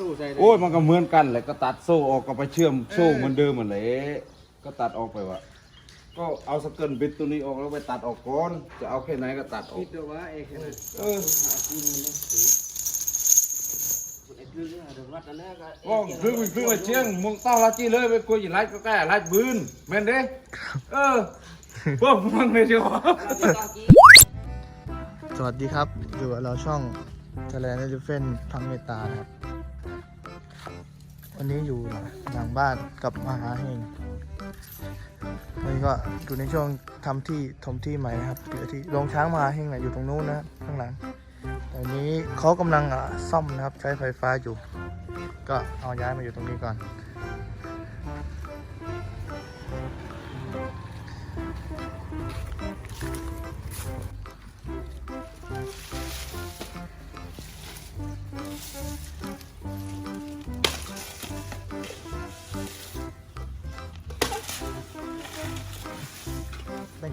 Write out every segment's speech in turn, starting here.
สู้ใจเลยโอ้ยมันก็เหมือนกันแหละก็ตัดโซ่ออกก็ไปเชื่อมโซ่เหมือนเดิมเหมือนเลยก็ตัดออกไปวะก็เอาสเกิลบิดตัวนี้ออกแล้วไปตัดออกก่อนจะเอาแค่ไหนก็ตัดออคิกดดูว่าเอกนะเออหาคุณนะสิไอ้คือเรื่องเดี๋ยววัดอันนั้นก็โอ้คือมันคือว่าเชียงมึงเต้าลาจี้เลยไปคุยอย่างไรก็แก้ไรบืนแม่นเด้เออพวกมึงเลยเชียวสวัสดีครับ อยู่กับเราช่อง t h a i l a n d Elephant พังเมตตานะครับ วันนี้อยู่หลังบ้านกับมหาเฮงวันนี้ก็อยู่ในช่วงทำที่ทมที่ใหม่นะครับอยู่ที่โรงช้างมหาเฮงนะอยู่ตรงนู้นนะข้างหลังแต่วันนี้เขากำลังอะซ่อมนะครับใช้ไฟฟ้าอยู่ ก็เอาย้ายมาอยู่ตรงนี้ก่อน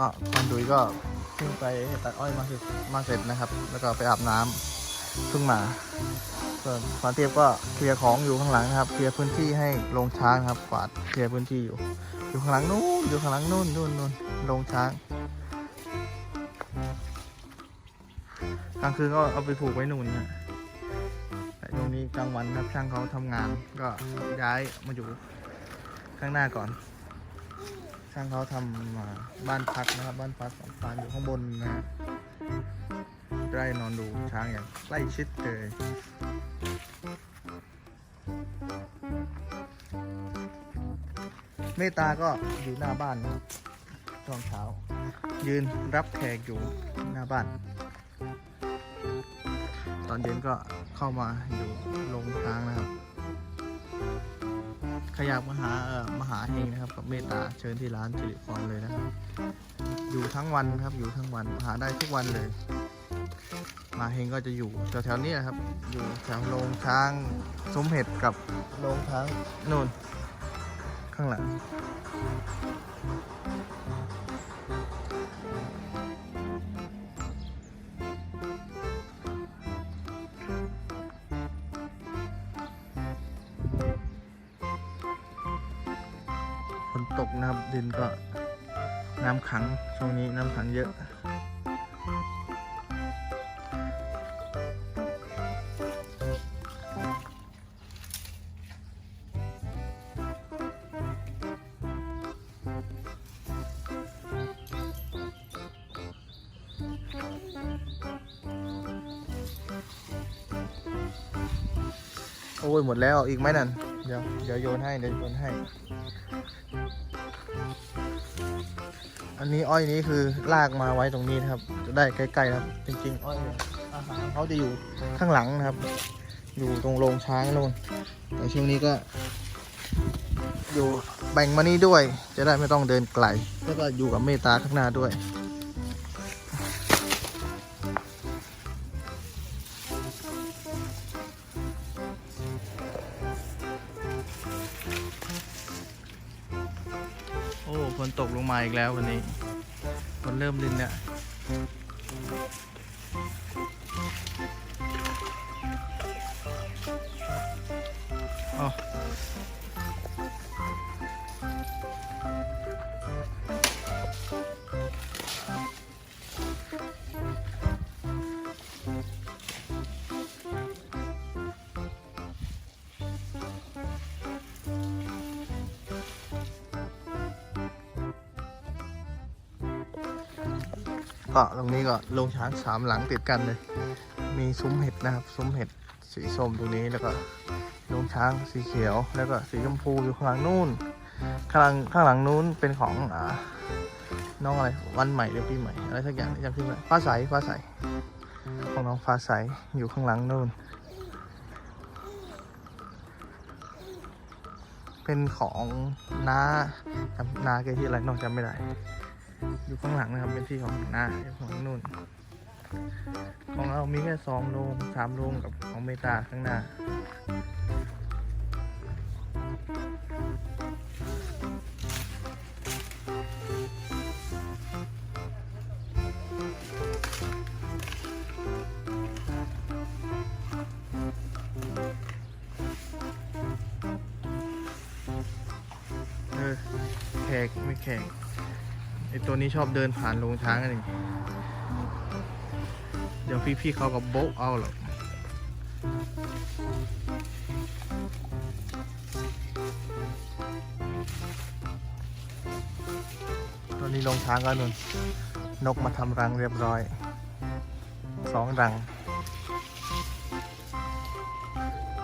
ก็พันดุยก็เพิ่งไปตัดอ้อยมาเสร็จมาเสร็จนะครับ แล้วก็ไปอาบน้ำเพิ่งมาส่วนพรเทียบก็เคลียร์ของอยู่ข้างหลังนะครับ เคลียร์พื้นที่ให้โรงช้างครับกวาดเคลียร์พื้นที่อยู่ อยู่ข้างหลังนู้นอยู่ข้างหลังนู้นนู่นนู่นโรงช้างกลางคืนก็เอาไปผูกไว้นู่นนะแต่ตรงนี้กลางวันครับช่างเขาทำงานก็ย้ายมาอยู่ข้างหน้าก่อน ช่างเขาทำบ้านพักนะครับ บ้านพักของฟานอยู่ข้างบนนะฮะได้นอนดูช้างอย่างใกล้ชิดเลยเมตาก็อยู่หน้าบ้านนะตอนเช้า ยืนรับแขกอยู่หน้าบ้าน ตอนเย็นก็เข้ามาอยู่ลงช้างนะครับ ขยับมาหาเอ่อมาหาเฮงนะครับกับเมตตาเชิญที่ร้านสิริพรเลยนะครับ อยู่ทั้งวันครับอยู่ทั้งวันมาหาได้ทุกวันเลย มาเฮงก็จะอยู่แถวๆนี้นะครับ อยู่แถวโรงช้างสมเห็ดกับโรงช้างนู่น ข้างหลัง ฝนตกนะครับดินก็น้ำขังช่วงนี้น้ำขังเยอะโอ้ยหมดแล้วอีกไหมนั่น เดี๋ยวเดี๋ยวโยนให้เดี๋ยวโยนให้ อันนี้อ้อยนี้คือลากมาไว้ตรงนี้นะครับ จะได้ใกล้ๆครับ จริงๆ อ้อยอาหารเขาจะอยู่ข้างหลังนะครับ อยู่ตรงโรงช้างนู่นแต่ช่วงนี้ก็ อยู่แบ่งมานี่ด้วย จะได้ไม่ต้องเดินไกล แล้วก็อยู่กับเมตตาข้างหน้าด้วย ฝนตกลงมาอีกแล้ววันนี้ฝนเริ่มรินเนี่ย ก็ตรงนี้ก็ลงช้างสามหลังติดกันเลย มีซุ้มเห็ดนะครับ ซุ้มเห็ดสีส้มตรงนี้แล้วก็ลงช้างสีเขียว แล้วก็สีชมพูอยู่ข้างหลังนู่น ข้างหลังข้างหลังนู้นเป็นของอ่าน้องอะไรวันใหม่หรือปีใหม่อะไรสักอย่างจำชื่อไม่ได้ฟ้าใสฟ้าใสของของน้องฟ้าใสอยู่ข้างหลังนู่น เป็นของน้าจำนาแกที่อะไรน้อกจำไม่ได้ อยู่ข้างหลังนะครับเป็นที่ของน้าข้างนู่น ของเรามีแค่สองโรงสามโรงกับของเมตาข้างหน้าเออแขกไม่แขก ไอตัวนี้ชอบเดินผ่านโรงช้างกันเองเดี๋ยวพี่ๆเขาก็โบ๊ะเอาหรอกตอนนี้โรงช้างก็นุ่นนกมาทำรังเรียบร้อยสองรัง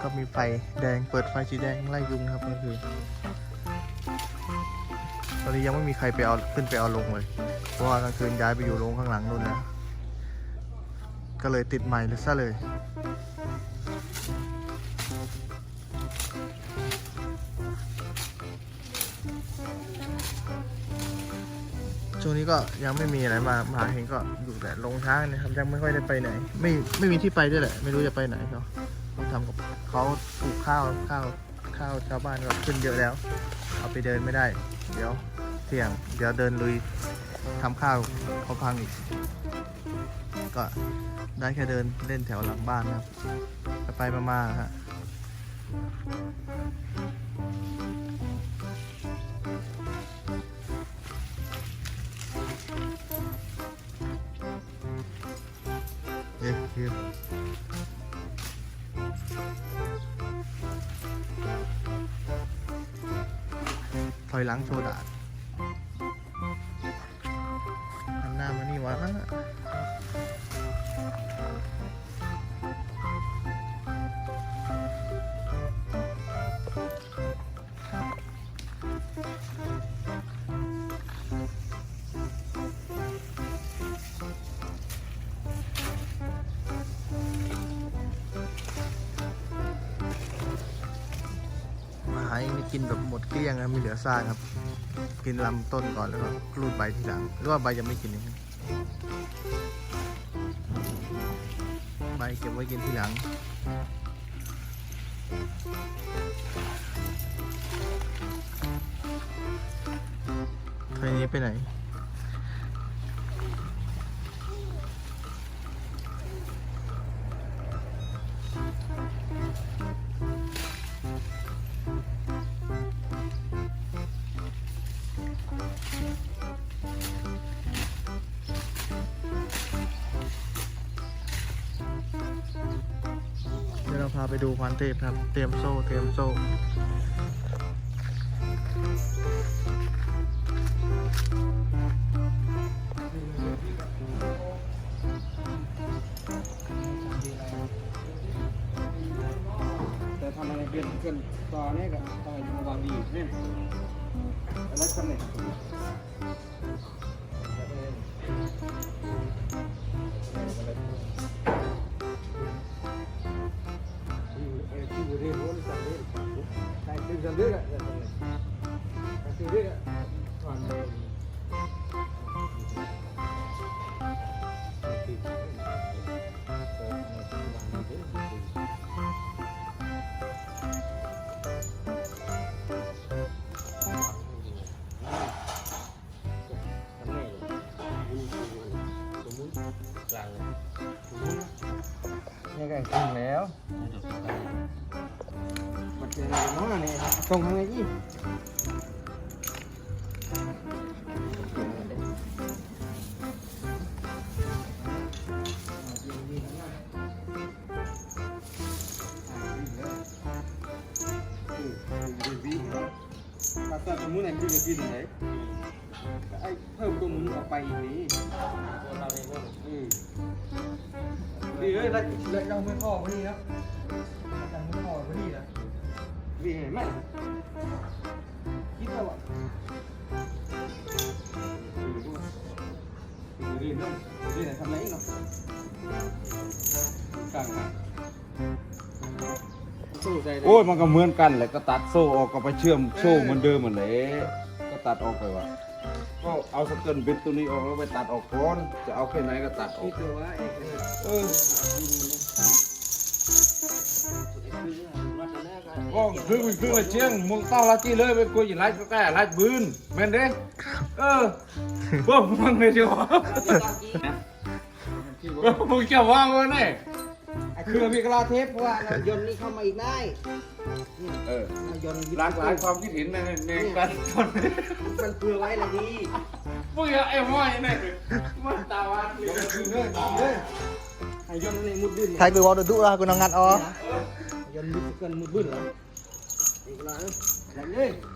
ก็มีไฟแดงเปิดไฟสีแดงไล่ยุงนะครับก็คือ ตอนนี้ยังไม่มีใครไปเอาขึ้นไปเอาลงเลย เพราะว่ากลางคืนย้ายไปอยู่โรงข้างหลังนู่นนะก็เลยติดใหม่เลยซะเลย ช่วงนี้ก็ยังไม่มีอะไรมามาเห็นก็อยู่แต่ลงช้างนะครับ ยังไม่ค่อยได้ไปไหน ไม่ไม่มีที่ไปด้วยแหละ ไม่รู้จะไปไหนเขาเขาทำกับเขาปลูกข้าวข้าวข้าวชาวบ้านก็ขึ้นเยอะแล้ว เอาไปเดินไม่ได้ เดี๋ยว เสี่ยง เดี๋ยวเดินลุยทำข้าวเขาพังอีก ก็ได้แค่เดินเล่นแถวหลังบ้านนะครับ ไปไปมาๆฮะเอ๊ะเอ๊ะถอยหลังโชว์ดาดานี่วะมาหายังกินแบบหมดเกลี้ยงนะมีเหลือซากครับ กินลำต้นก่อนแล้วก็รูดใบทีหลัง หรือว่าใบยังไม่กินเอง ใบเก็บไว้กินทีหลังเทยนี้ไปไหน เราพาไปดูควานเทพครับ เตรียมโซ่ เตรียมโซ่แต่ทำอะไรเปลี่ยนเกินต่อเนี่ยก็ต้องให้ระวังดีเนี่ยอะไรกัน เนี่ยนี่ก็กินแล้วมันเป็นอะไรเนาะเนี่ยตรงทางไหนยี่ถ้าตัดสมมุติไหนคือจะกินไหนไอ้เพิ่มตัวหมุนออกไปอีกนี้อืมดีเลยแล้วแล้วยังไม่พอวันนี้ครับ ดีเห็นไหมคิดว่าดีดีเนาะดีไหนทำไรเนาะกลางนะสู้ใจเลยโอ้ยมันก็เหมือนกันแหละก็ตัดโซ่ออกก็ไปเชื่อมโซ่เหมือนเดิมเหมือนเลยก็ตัดออกไปว่ะก็เอาสเกิลบิดตัวนี้ออกแล้วไปตัดออกก่อนจะเอาแค่ไหนก็ตัดออกเออ ก็ก็คือมันคือมาเชียงมึงเต้าละที่เลยไปคุยอย่างไรก็แก่ไรบืนแม่นเด้เออพวกมึงเลยเดียวมึงจะว่างวะเนี่ยคือมีกระลาเทปเพราะว่าเรายนต์นี่เข้ามาอีกได้เออเรายนต์หลากหลายความคิดเห็นในในการทนมันเพื่อไว้ละดีพวกไอ้ม้อยเนี่ยมันตาวันเลยคือเรื่องเรื่องให้ยนต์ในมุดบึ้นไทยกูวอลดุดุละกูนองงัดอ๋อย นต์มุดกันมุดบึ้นเหรออีก